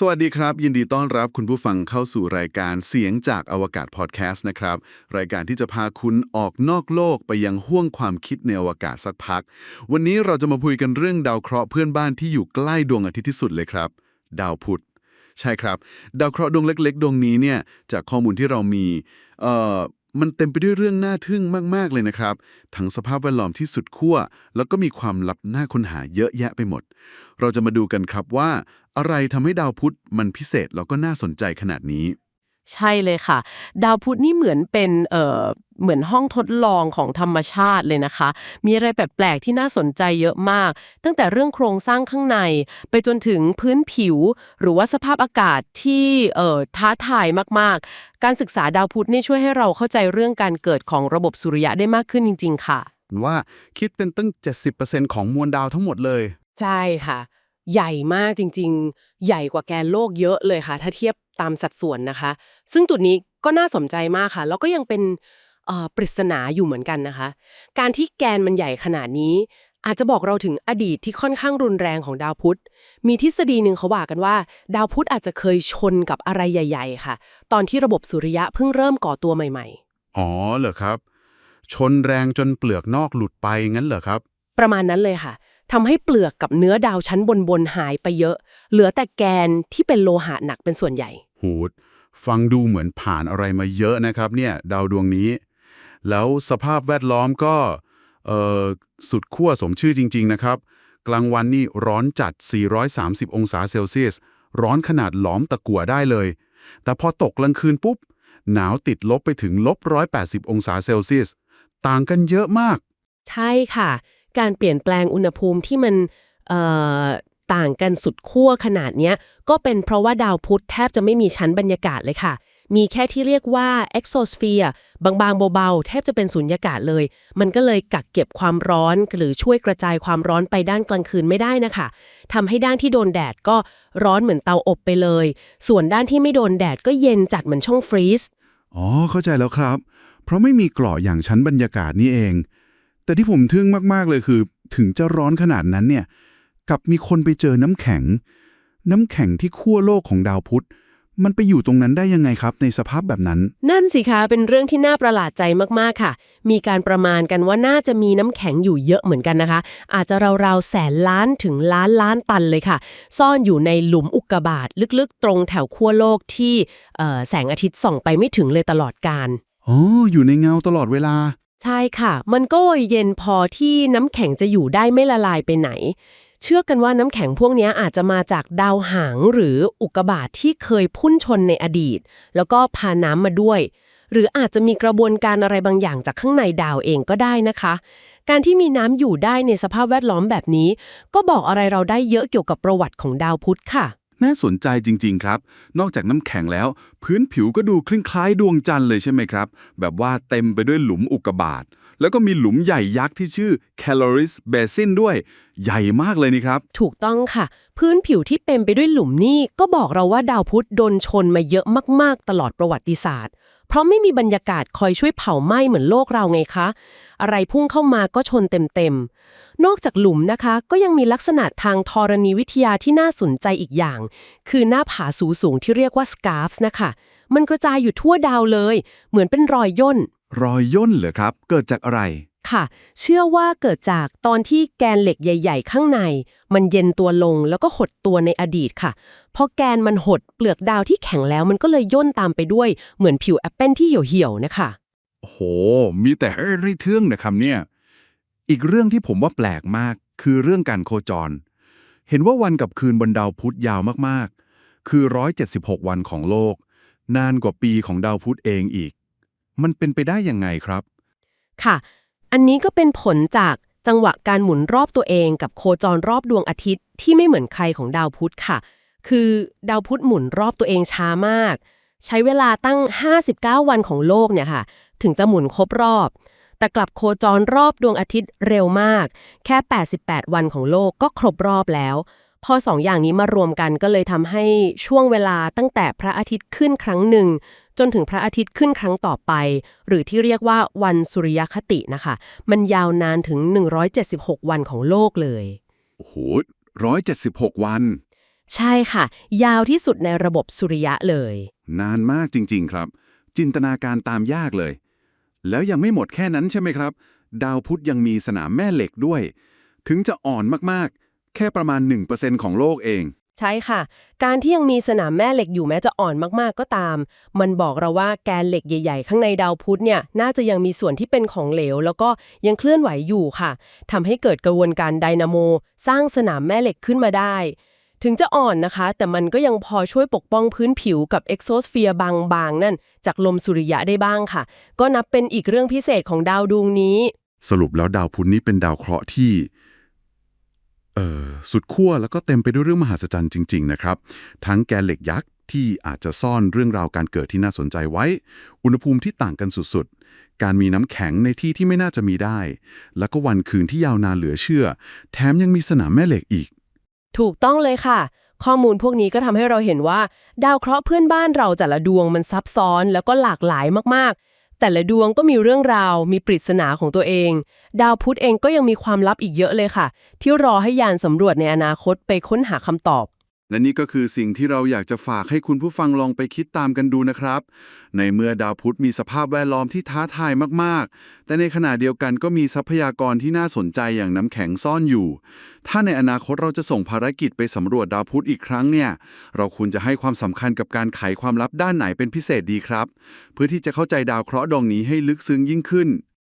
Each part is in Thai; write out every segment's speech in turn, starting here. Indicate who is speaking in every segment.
Speaker 1: สวัสดีครับ ยินดีต้อนรับคุณผู้ฟังเข้าสู่รายการเสียงจากอวกาศพอดแคสต์นะครับ รายการที่จะพาคุณออกนอกโลกไปยังห้วงความคิดในอวกาศสักพัก วันนี้เราจะมาคุยกันเรื่องดาวเคราะห์เพื่อนบ้านที่อยู่ใกล้ดวงอาทิตย์ที่สุดเลยครับ ดาวพุธใช่ครับ ดาวเคราะห์ดวงเล็ก ๆ ดวงนี้เนี่ยจากข้อมูลที่เรามีเอ่อมันเต็มไปด้วยเรื่องน่าทึ่งมากๆเลยนะครับ ทั้งสภาพแวดล้อมที่สุดขั้วแล้วก็มีความลับน่าค้นหาเยอะแยะไปหมด เราจะมาดูกันครับว่า อะไรทำให้ดาวพุธมันพิเศษแล้วก็น่าสนใจขนาดนี้
Speaker 2: ใช่เลยค่ะ ดาวพุธนี่เหมือนเป็นเอ่อเหมือนห้องทดลองของธรรมชาติเลยนะคะ มีอะไรแปลกๆที่น่าสนใจเยอะมาก ตั้งแต่เรื่องโครงสร้างข้างใน ไปจนถึงพื้นผิว หรือว่าสภาพอากาศที่เอ่อท้าทายมากๆ การศึกษาดาวพุธนี่ช่วยให้เราเข้าใจเรื่องการเกิดของระบบสุริยะได้มากขึ้นจริง ๆ ค่ะ
Speaker 1: ว่าคิดเป็นตั้ง 70%ของมวลดาวทั้งหมดเลย
Speaker 2: ใช่ค่ะ ใหญ่มากจริง ๆ ใหญ่กว่าแกนโลกเยอะเลยค่ะ ถ้าเทียบตามสัดส่วนนะคะ ซึ่งจุดนี้ก็น่าสนใจมากค่ะ แล้วก็ยังเป็นเอ่อปริศนาอยู่เหมือนกันนะคะ การที่แกนมันใหญ่ขนาดนี้ อาจจะบอกเราถึงอดีตที่ค่อนข้างรุนแรงของดาวพุธ มีทฤษฎีหนึ่งเขาว่ากันว่า ดาวพุธอาจจะเคยชนกับอะไรใหญ่ ๆ ค่ะ ตอนที่ระบบสุริยะเพิ่งเริ่มก่อตัวใหม่ ๆ
Speaker 1: อ๋อเหรอครับ ชนแรงจนเปลือกนอกหลุดไปงั้นเหรอครับ
Speaker 2: ประมาณนั้นเลยค่ะ ทำให้เปลือกกับเนื้อดาวชั้นบนๆหายไปเยอะ เหลือแต่แกนที่เป็นโลหะหนักเป็นส่วนใหญ่
Speaker 1: หูดฟังดูเหมือนผ่านอะไรมาเยอะนะครับเนี่ยดาวดวงนี้ แล้วสภาพแวดล้อมก็เอ่อสุดขั้วสมชื่อจริง ๆ นะครับ กลางวันนี่ร้อนจัด 430 องศาเซลเซียส ร้อนขนาดหลอมตะกั่วได้เลย แต่พอตกกลางคืนปุ๊บ หนาวติดลบไปถึงลบ180 องศาเซลเซียส ต่างกันเยอะมาก
Speaker 2: ใช่ค่ะ การเปลี่ยนแปลงอุณหภูมิที่มันต่างกันสุดขั้วขนาดเนี้ยก็เป็นเพราะว่าดาวพุธแทบจะไม่มีชั้นบรรยากาศเลยค่ะ มีแค่ที่เรียกว่า exosphere บางๆเบาๆ แทบจะเป็นสุญญากาศเลย มันก็เลยกักเก็บความร้อนหรือช่วยกระจายความร้อนไปด้านกลางคืนไม่ได้นะคะทำให้ด้านที่โดนแดดก็ร้อนเหมือนเตาอบไปเลย ส่วนด้านที่ไม่โดนแดดก็เย็นจัดเหมือนช่องฟรีซ
Speaker 1: อ๋อเข้าใจแล้วครับ เพราะไม่มีเกราะอย่างชั้นบรรยากาศนี่เอง แต่ที่ผมทึ่งมากๆเลยคือ ถึงจะร้อนขนาดนั้นเนี่ยกลับมีคนไปเจอน้ำแข็ง น้ำแข็งที่ขั้วโลกของดาวพุธ มันไปอยู่ตรงนั้นได้ยังไงครับ ในสภาพแบบนั้น
Speaker 2: นั่นสิคะเป็นเรื่องที่น่าประหลาดใจมากๆค่ะ มีการประมาณกันว่าน่าจะมีน้ำแข็งอยู่เยอะเหมือนกันนะคะ อาจจะราวๆแสนล้านถึงล้านล้านตันเลยค่ะ ซ่อนอยู่ในหลุมอุกกาบาตลึกๆ ตรงแถวขั้วโลกที่เอ่อแสงอาทิตย์ส่องไปไม่ถึงเลยตลอดการ
Speaker 1: อ๋ออยู่ในเงาตลอดเวลา
Speaker 2: ใช่ค่ะ มันก็เย็นพอที่น้ำแข็งจะอยู่ได้ไม่ละลายไปไหน เชื่อกันว่าน้ำแข็งพวกนี้อาจจะมาจากดาวหางหรืออุกกาบาตที่เคยพุ่นชนในอดีต แล้วก็พาน้ำมาด้วย หรืออาจจะมีกระบวนการอะไรบางอย่างจากข้างในดาวเองก็ได้นะคะ การที่มีน้ำอยู่ได้ในสภาพแวดล้อมแบบนี้ ก็บอกอะไรเราได้เยอะเกี่ยวกับประวัติของดาวพุธค่ะ
Speaker 3: น่าสนใจจริง ๆ ครับ นอกจากน้ำแข็งแล้ว พื้นผิวก็ดูคล้ายๆดวงจันทร์เลยใช่ไหมครับ แบบว่าเต็มไปด้วยหลุมอุกกาบาตแล้วก็มีหลุมใหญ่ยักษ์ที่ชื่อ Caloris Basin ด้วย ใหญ่มากเลยนี่ครับ
Speaker 2: ถูกต้องค่ะ พื้นผิวที่เต็มไปด้วยหลุมนี่ก็บอกเราว่าดาวพุธโดนชนมาเยอะมากๆ ตลอดประวัติศาสตร์ เพราะไม่มีบรรยากาศคอยช่วยเผาไหม้เหมือนโลกเราไงคะ อะไรพุ่งเข้ามาก็ชนเต็มๆ นอกจากหลุมนะคะ ก็ยังมีลักษณะทางธรณีวิทยาที่น่าสนใจอีกอย่าง คือหน้าผาสูสูงที่เรียกว่าสกาฟส์นะคะ มันกระจายอยู่ทั่วดาวเลย เหมือนเป็นรอยย่น
Speaker 3: รอยย่นเหรอครับ เกิดจากอะไร
Speaker 2: ค่ะ เชื่อว่าเกิดจากตอนที่แกนเหล็กใหญ่ ๆ ข้างใน มันเย็นตัวลงแล้วก็หดตัวในอดีตค่ะพอแกนมันหดเปลือกดาวที่แข็งแล้วมันก็เลยย่นตามไปด้วยเหมือนผิวแอปเปิลที่เหี่ยวๆนะคะ
Speaker 3: โอ้โห มีแต่ให้ริเทื่องนะครับเนี่ยอีกเรื่องที่ผมว่าแปลกมาก คือเรื่องการโคจร เห็นว่าวันกับคืนบนดาวพุธยาวมากๆ คือ 176 วันของโลก นานกว่าปีของดาวพุธเองอีก มันเป็นไปได้ยังไงครับ
Speaker 2: ค่ะ อันนี้ก็เป็นผลจากจังหวะการหมุนรอบตัวเองกับโคจรรอบดวงอาทิตย์ที่ไม่เหมือนใครของดาวพุธค่ะ คือดาวพุธหมุนรอบตัวเองช้ามาก ใช้เวลาตั้ง 59 วันของโลกเนี่ยค่ะ ถึงจะหมุนครบรอบ แต่กลับโคจรรอบดวงอาทิตย์เร็วมาก แค่ 88 วันของโลกก็ครบรอบแล้ว พอสองอย่างนี้มารวมกันก็เลยทำให้ช่วงเวลาตั้งแต่พระอาทิตย์ขึ้นครั้งหนึ่ง จนถึงพระอาทิตย์ขึ้นครั้งต่อไป หรือที่เรียกว่าวันสุริยคตินะคะ มันยาวนานถึง 176 วันของโลกเลย
Speaker 3: โอ้โห176 วัน
Speaker 2: ใช่ค่ะ ยาวที่สุดในระบบสุริยะเลย
Speaker 3: นานมากจริง ๆ ครับ จินตนาการตามยากเลย แล้วยังไม่หมดแค่นั้นใช่ไหมครับ ดาวพุธยังมีสนามแม่เหล็กด้วย ถึงจะอ่อนมากๆ แค่ประมาณ 1%ของโลกเอง
Speaker 2: ใช่ค่ะ การที่ยังมีสนามแม่เหล็กอยู่แม้จะอ่อนมากๆก็ตาม มันบอกเราว่าแกนเหล็กใหญ่ๆ ข้างในดาวพุธเนี่ยน่าจะยังมีส่วนที่เป็นของเหลว แล้วก็ยังเคลื่อนไหวอยู่ค่ะทำให้เกิดกระบวนการไดนาโม สร้างสนามแม่เหล็กขึ้นมาได้ ถึงจะอ่อนนะคะ แต่มันก็ยังพอช่วยปกป้องพื้นผิวกับเอ็กโซสเฟียร์บางๆ นั่น จากลมสุริยะได้บ้างค่ะ ก็นับเป็นอีกเรื่องพิเศษของดาวดวงนี้
Speaker 1: สรุปแล้วดาวพุธนี้เป็นดาวเคราะห์ที่ เอ่อสุดขั้วแล้วก็เต็มไปด้วยเรื่องมหัศจรรย์จริง ๆ นะครับ ทั้งแกนเหล็กยักษ์ที่อาจจะซ่อนเรื่องราวการเกิดที่น่าสนใจไว้ อุณหภูมิที่ต่างกันสุดๆ การมีน้ำแข็งในที่ที่ไม่น่าจะมีได้ แล้วก็วันคืนที่ยาวนานเหลือเชื่อ แถมยังมีสนามแม่เหล็กอีก
Speaker 2: ถูกต้องเลยค่ะ ข้อมูลพวกนี้ก็ทำให้เราเห็นว่า ดาวเคราะห์เพื่อนบ้านเราแต่ละดวงมันซับซ้อนแล้วก็หลากหลายมากๆ แต่ละดวงก็มีเรื่องราว มีปริศนาของตัวเอง ดาวพุธเองก็ยังมีความลับอีกเยอะเลยค่ะ ที่รอให้ยานสำรวจในอนาคตไปค้นหาคำตอบ
Speaker 1: และนี่ก็คือสิ่งที่เราอยากจะฝากให้คุณผู้ฟังลองไปคิดตามกันดูนะครับ ในเมื่อดาวพุธมีสภาพแวดล้อมที่ท้าทายมากๆ แต่ในขณะเดียวกันก็มีทรัพยากรที่น่าสนใจอย่างน้ำแข็งซ่อนอยู่ ถ้าในอนาคตเราจะส่งภารกิจไปสำรวจดาวพุธอีกครั้งเนี่ย เราควรจะให้ความสำคัญกับการไขความลับด้านไหนเป็นพิเศษดีครับ เพื่อที่จะเข้าใจดาวเคราะห์ดวงนี้ให้ลึกซึ้งยิ่งขึ้น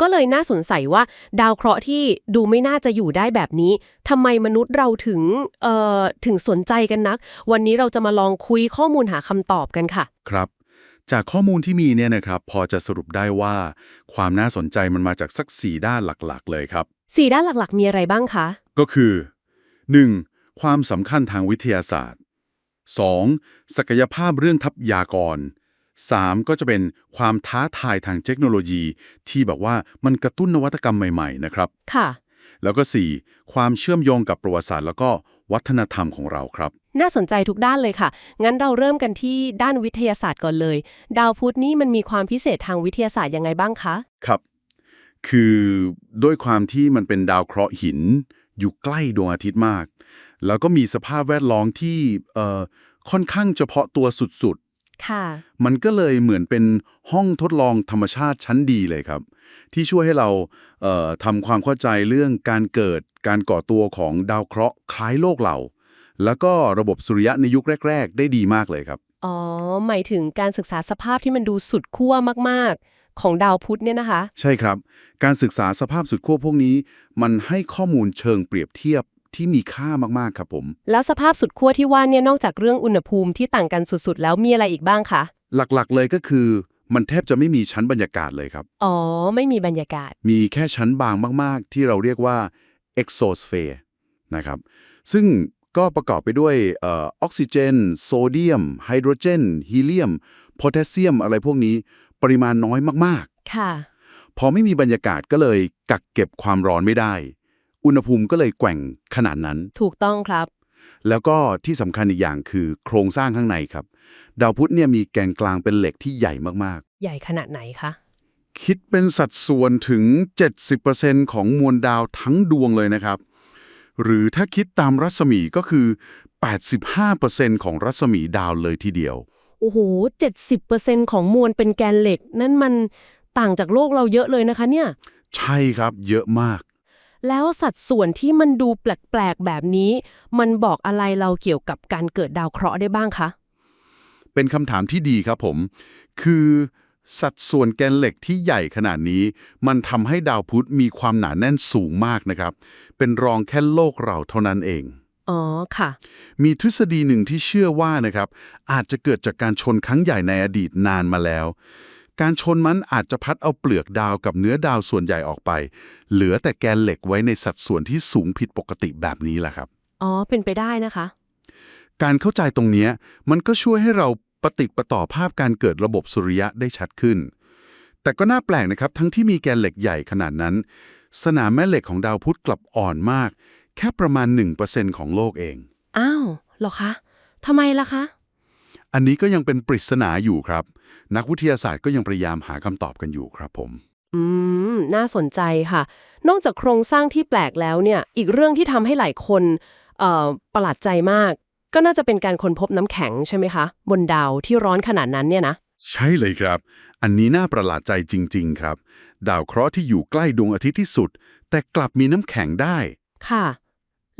Speaker 2: ก็เลยน่าสงสัยว่าดาวเคราะห์ที่ดูไม่น่าจะอยู่ได้แบบนี้ทำไมมนุษย์เราถึงเอ่อถึงสนใจกันนัก วันนี้เราจะมาลองคุยข้อมูลหาคำตอบกันค่ะ
Speaker 1: ครับ จากข้อมูลที่มีเนี่ยนะครับ พอจะสรุปได้ว่า ความน่าสนใจมันมาจากสักสี่ด้านหลักๆ เลยครับ
Speaker 2: สี่ด้านหลักๆ มีอะไรบ้างคะ
Speaker 1: ก็คือ 1. ความสำคัญทางวิทยาศาสตร์ 2. ศักยภาพเรื่องทัพยากร 3. ก็จะเป็นความท้าทายทางเทคโนโลยีที่แบบว่ามันกระตุ้นนวัตกรรมใหม่ๆนะครับ
Speaker 2: ค่ะ
Speaker 1: แล้วก็ 4. ความเชื่อมโยงกับประวัติศาสตร์แล้วก็วัฒนธรรมของเราครับ
Speaker 2: น่าสนใจทุกด้านเลยค่ะ งั้นเราเริ่มกันที่ด้านวิทยาศาสตร์ก่อนเลย ดาวพุธนี่มันมีความพิเศษทางวิทยาศาสตร์ยังไงบ้างคะ
Speaker 1: ครับ คือด้วยความที่มันเป็นดาวเคราะห์หิน อยู่ใกล้ดวงอาทิตย์มาก แล้วก็มีสภาพแวดล้อมที่เอ่อค่อนข้างเฉพาะตัวสุด
Speaker 2: ค่ะ
Speaker 1: ๆ มันก็เลยเหมือนเป็นห้องทดลองธรรมชาติชั้นดีเลยครับ ที่ช่วยให้เราเอ่อทำความเข้าใจเรื่องการเกิดการก่อตัวของดาวเคราะห์คล้ายโลกเรา แล้วก็ระบบสุริยะในยุคแรก ๆ ได้ดีมากเลยครับ
Speaker 2: อ๋อ หมายถึงการศึกษาสภาพที่มันดูสุดขั้วมากๆ ของดาวพุธเนี่ยนะคะ
Speaker 1: ใช่ครับ การศึกษาสภาพสุดขั้วพวกนี้ มันให้ข้อมูลเชิงเปรียบเทียบ ที่มีค่ามากๆครับผม
Speaker 2: แล้วสภาพสุดขั้วที่ว่าเนี่ยนอกจากเรื่องอุณหภูมิที่ต่างกันสุดๆ แล้วมีอะไรอีกบ้างคะ
Speaker 1: หลักๆเลยก็คือ มันแทบจะไม่มีชั้นบรรยากาศเลยครับ
Speaker 2: อ๋อ ไม่มีบรรยากาศ
Speaker 1: มีแค่ชั้นบางมากๆ ที่เราเรียกว่า exosphere นะครับ ซึ่งก็ประกอบไปด้วยเออออกซิเจน โซเดียม ไฮโดรเจน ฮีเลียม โพแทสเซียม อะไรพวกนี้ ปริมาณน้อยมาก
Speaker 2: ค่ะ
Speaker 1: ๆพอไม่มีบรรยากาศก็เลยกักเก็บความร้อนไม่ได้ อุณหภูมิก็เลยแกว่งขนาดนั้น
Speaker 2: ถูกต้องครับ
Speaker 1: แล้วก็ที่สำคัญอีกอย่างคือโครงสร้างข้างในครับ ดาวพุธเนี่ยมีแกนกลางเป็นเหล็กที่ใหญ่มาก
Speaker 2: ใหญ่ขนาดไหนคะ
Speaker 1: ๆ คิดเป็นสัดส่วนถึง 70%ของมวลดาวทั้งดวงเลยนะครับ หรือถ้าคิดตามรัศมีก็คือ 85%ของรัศมีดาวเลยทีเดียว
Speaker 2: โอ้โห 70%ของมวลเป็นแกนเหล็ก นั่นมันต่างจากโลกเราเยอะเลยนะคะเนี่ย
Speaker 1: ใช่ครับเยอะมาก
Speaker 2: แล้วสัดส่วนที่มันดูแปลกๆแบบนี้ มันบอกอะไรเราเกี่ยวกับการเกิดดาวเคราะห์ได้บ้างคะ
Speaker 1: เป็นคำถามที่ดีครับผม คือสัดส่วนแกนเหล็กที่ใหญ่ขนาดนี้ มันทำให้ดาวพุธมีความหนาแน่นสูงมากนะครับ เป็นรองแค่โลกเราเท่านั้นเอง
Speaker 2: อ๋อค่ะ
Speaker 1: มีทฤษฎีหนึ่งที่เชื่อว่านะครับ อาจจะเกิดจากการชนครั้งใหญ่ในอดีตนานมาแล้ว การชนมันอาจจะพัดเอาเปลือกดาวกับเนื้อดาวส่วนใหญ่ออกไป เหลือแต่แกนเหล็กไว้ในสัดส่วนที่สูงผิดปกติแบบนี้แหละครับ
Speaker 2: อ๋อ เป็นไปได้นะคะ
Speaker 1: การเข้าใจตรงเนี้ยมันก็ช่วยให้เราปฏิดประต่อภาพการเกิดระบบสุริยะได้ชัดขึ้น แต่ก็น่าแปลกนะครับ ทั้งที่มีแกนเหล็กใหญ่ขนาดนั้น สนามแม่เหล็กของดาวพุธกลับอ่อนมาก แค่ประมาณ 1%ของโลกเอง
Speaker 2: อ้าว เหรอคะทำไมล่ะคะ
Speaker 1: อันนี้ก็ยังเป็นปริศนาอยู่ครับ นักวิทยาศาสตร์ก็ยังพยายามหาคำตอบกันอยู่ครับผม
Speaker 2: อืม น่าสนใจค่ะ นอกจากโครงสร้างที่แปลกแล้วเนี่ย อีกเรื่องที่ทำให้หลายคนเอ่อประหลาดใจมาก ก็น่าจะเป็นการค้นพบน้ำแข็งใช่ไหมคะ บนดาวที่ร้อนขนาดนั้นเนี่ยนะ
Speaker 1: ใช่เลยครับ อันนี้น่าประหลาดใจจริง ๆ ครับ ดาวเคราะห์ที่อยู่ใกล้ดวงอาทิตย์ที่สุด แต่กลับมีน้ำแข็งได้
Speaker 2: ค่ะ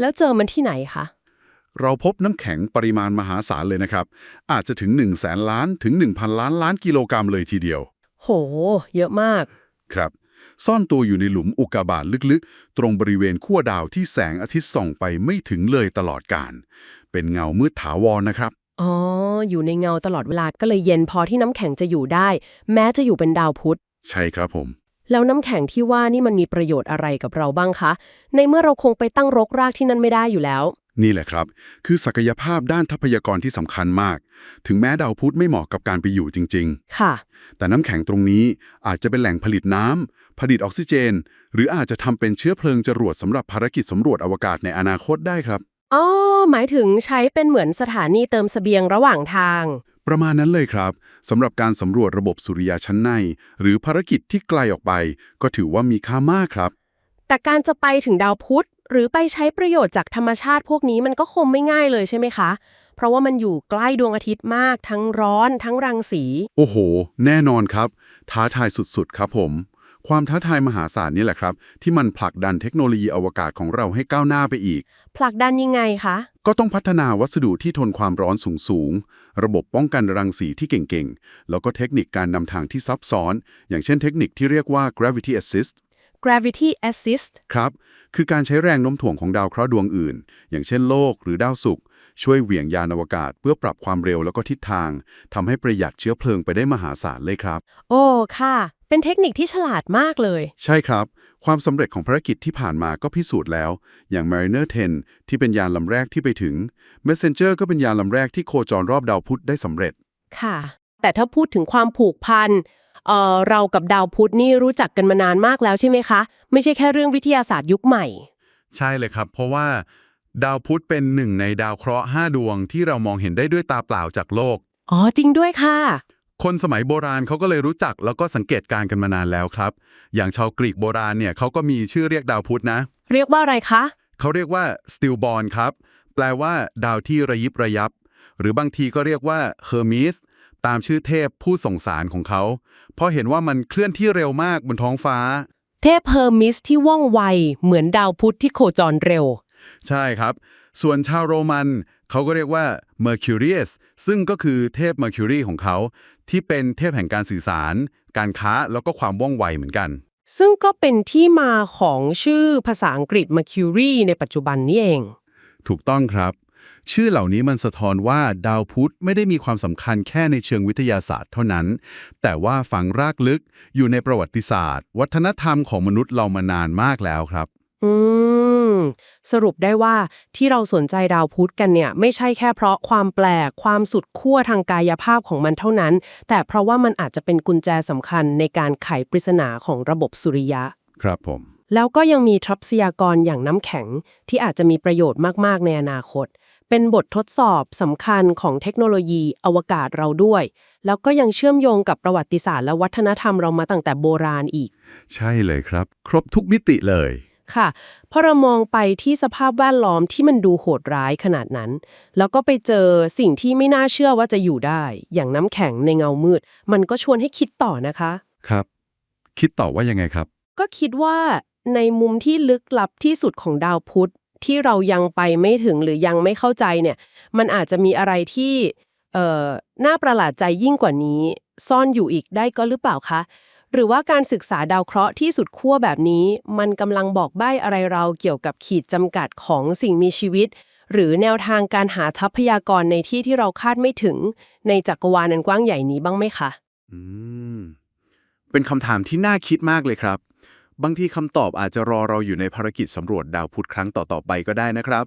Speaker 2: แล้วเจอมันที่ไหนคะ
Speaker 1: เราพบน้ำแข็งปริมาณมหาศาลเลยนะครับ อาจจะถึง 1 0 0 0 0แสนล้านถึง 1,000 ล้านล้านกิโลกรัมเลยทีเดียว
Speaker 2: โห เยอะมาก
Speaker 1: ครับ ซ่อนตัวอยู่ในหลุมอุกกาบาตลึกๆ ตรงบริเวณขั้วดาวที่แสงอาทิตย์ส่องไปไม่ถึงเลยตลอดการ เป็นเงามืดถาวรนะครับ
Speaker 2: อ๋อ อยู่ในเงาตลอดเวลาก็เลยเย็นพอที่น้ำแข็งจะอยู่ได้ แม้จะอยู่เป็นดาวพุธ
Speaker 1: ใช่ครับผม
Speaker 2: แล้วน้ำแข็งที่ว่านี่มันมีประโยชน์อะไรกับเราบ้างคะ ในเมื่อเราคงไปตั้งรกรากที่นั่นไม่ได้อยู่แล้ว
Speaker 1: นี่แหละครับ คือศักยภาพด้านทรัพยากรที่สำคัญมาก ถึงแม้ดาวพุธไม่เหมาะกับการไปอยู่จริง ๆ
Speaker 2: ค่ะ
Speaker 1: แต่น้ำแข็งตรงนี้อาจจะเป็นแหล่งผลิตน้ำผลิตออกซิเจน หรืออาจจะทำเป็นเชื้อเพลิงจรวดสำหรับภารกิจสำรวจอวกาศในอนาคตได้ครับ
Speaker 2: อ๋อหมายถึงใช้เป็นเหมือนสถานีเติมเสบียงระหว่างทาง
Speaker 1: ประมาณนั้นเลยครับสำหรับการสำรวจระบบสุริยะชั้นใน หรือภารกิจที่ไกลออกไป ก็ถือว่ามีค่ามากครับ
Speaker 2: แต่การจะไปถึงดาวพุธ หรือไปใช้ประโยชน์จากธรรมชาติพวกนี้มันก็คงไม่ง่ายเลยใช่ไหมคะ เพราะว่ามันอยู่ใกล้ดวงอาทิตย์มาก ทั้งร้อนทั้งรังสี
Speaker 1: โอ้โห แน่นอนครับ ท้าทายสุดๆ ครับผม ความท้าทายมหาศาลนี่แหละครับ ที่มันผลักดันเทคโนโลยีอวกาศของเราให้ก้าวหน้าไปอีก
Speaker 2: ผลักดันยังไงคะ
Speaker 1: ก็ต้องพัฒนาวัสดุที่ทนความร้อนสูงๆ ระบบป้องกันรังสีที่เก่งๆ แล้วก็เทคนิคการนำทางที่ซับซ้อน อย่างเช่นเทคนิคที่เรียกว่า gravity assist
Speaker 2: gravity assist
Speaker 1: ครับ คือการใช้แรงโน้มถ่วงของดาวเคราะห์ดวงอื่น อย่างเช่นโลกหรือดาวศุกร์ช่วยเหวี่ยงยานอวกาศเพื่อปรับความเร็วแล้วก็ทิศทางทำให้ประหยัดเชื้อเพลิงไปได้มหาศาลเลยครับ
Speaker 2: โอ้ ค่ะ เป็นเทคนิคที่ฉลาดมากเลย
Speaker 1: ใช่ครับ ความสำเร็จของภารกิจที่ผ่านมาก็พิสูจน์แล้ว อย่าง Mariner 10 ที่เป็นยานลำแรกที่ไปถึง Messenger ก็เป็นยานลำแรกที่โคจรรอบดาวพุธได้สำเร็จ
Speaker 2: ค่ะ แต่ถ้าพูดถึงความผูกพัน เอ่อเรากับดาวพุธนี่รู้จักกันมานานมากแล้วใช่ไหมคะ ไม่ใช่แค่เรื่องวิทยาศาสตร์ยุคใหม่
Speaker 1: ใช่เลยครับ เพราะว่า ดาวพุธเป็นหนึ่งในดาวเคราะห์5ดวงที่เรามองเห็นได้ด้วยตาเปล่าจากโลก
Speaker 2: อ๋อจริงด้วยค่ะ
Speaker 1: คนสมัยโบราณเขาก็เลยรู้จักแล้วก็สังเกตการณ์กันมานานแล้วครับ อย่างชาวกรีกโบราณเนี่ยเขาก็มีชื่อเรียกดาวพุธนะ
Speaker 2: เรียกว่าอะไรคะ
Speaker 1: เขาเรียกว่า stillborn ครับ แปลว่า ดาวที่ระยิบระยับ หรือบางทีก็เรียกว่า Hermes ตามชื่อเทพผู้ส่งสารของเขา เพราะเห็นว่ามันเคลื่อนที่เร็วมากบนท้องฟ้า
Speaker 2: เทพเฮอร์มิสที่ว่องไว เหมือนดาวพุธที่โคจรเร็ว
Speaker 1: ใช่ครับ ส่วนชาวโรมันเขาก็เรียกว่า Mercurius ซึ่งก็คือเทพ Mercury ของเขา ที่เป็นเทพแห่งการสื่อสาร การค้าแล้วก็ความว่องไวเหมือนกัน
Speaker 2: ซึ่งก็เป็นที่มาของชื่อภาษาอังกฤษ Mercury ในปัจจุบันนี่เอง
Speaker 1: ถูกต้องครับ ชื่อเหล่านี้มันสะท้อนว่าดาวพุธไม่ได้มีความสำคัญแค่ในเชิงวิทยาศาสตร์เท่านั้น แต่ว่าฝังรากลึกอยู่ในประวัติศาสตร์ วัฒนธรรมของมนุษย์เรามานานมากแล้วครับ
Speaker 2: อืม สรุปได้ว่าที่เราสนใจดาวพุธกันเนี่ย ไม่ใช่แค่เพราะความแปลก ความสุดขั้วทางกายภาพของมันเท่านั้น แต่เพราะว่ามันอาจจะเป็นกุญแจสำคัญในการไขปริศนาของระบบสุริยะ
Speaker 1: ครับผม
Speaker 2: แล้วก็ยังมีทรัพยากรอย่างน้ำแข็งที่อาจจะมีประโยชน์มาก ๆ ในอนาคต เป็นบททดสอบสำคัญของเทคโนโลยีอวกาศเราด้วย แล้วก็ยังเชื่อมโยงกับประวัติศาสตร์และวัฒนธรรมเรามาตั้งแต่โบราณอีก
Speaker 1: ใช่เลยครับ ครบทุกมิติเลย
Speaker 2: ค่ะพอเรามองไปที่สภาพแวดล้อมที่มันดูโหดร้ายขนาดนั้น แล้วก็ไปเจอสิ่งที่ไม่น่าเชื่อว่าจะอยู่ได้ อย่างน้ำแข็งในเงามืด มันก็ชวนให้คิดต่อนะคะ
Speaker 1: ครับ คิดต่อว่ายังไงครับ
Speaker 2: ก็คิดว่า ในมุมที่ลึกลับที่สุดของดาวพุธที่เรายังไปไม่ถึงหรือยังไม่เข้าใจเนี่ย มันอาจจะมีอะไรที่เอ่อน่าประหลาดใจยิ่งกว่านี้ ซ่อนอยู่อีกได้ก็หรือเปล่าคะ หรือว่าการศึกษาดาวเคราะห์ที่สุดขั้วแบบนี้ มันกำลังบอกใบ้อะไรเราเกี่ยวกับขีดจำกัดของสิ่งมีชีวิต หรือแนวทางการหาทรัพยากรในที่ที่เราคาดไม่ถึง ในจักรวาลนันกว้างใหญ่นี้บ้างไหมคะ
Speaker 1: อืม เป็นคำถามที่น่าคิดมากเลยครับ บางทีคำตอบอาจจะรอเราอยู่ในภารกิจสำรวจดาวพุธครั้งต่อๆไปก็ได้นะครับ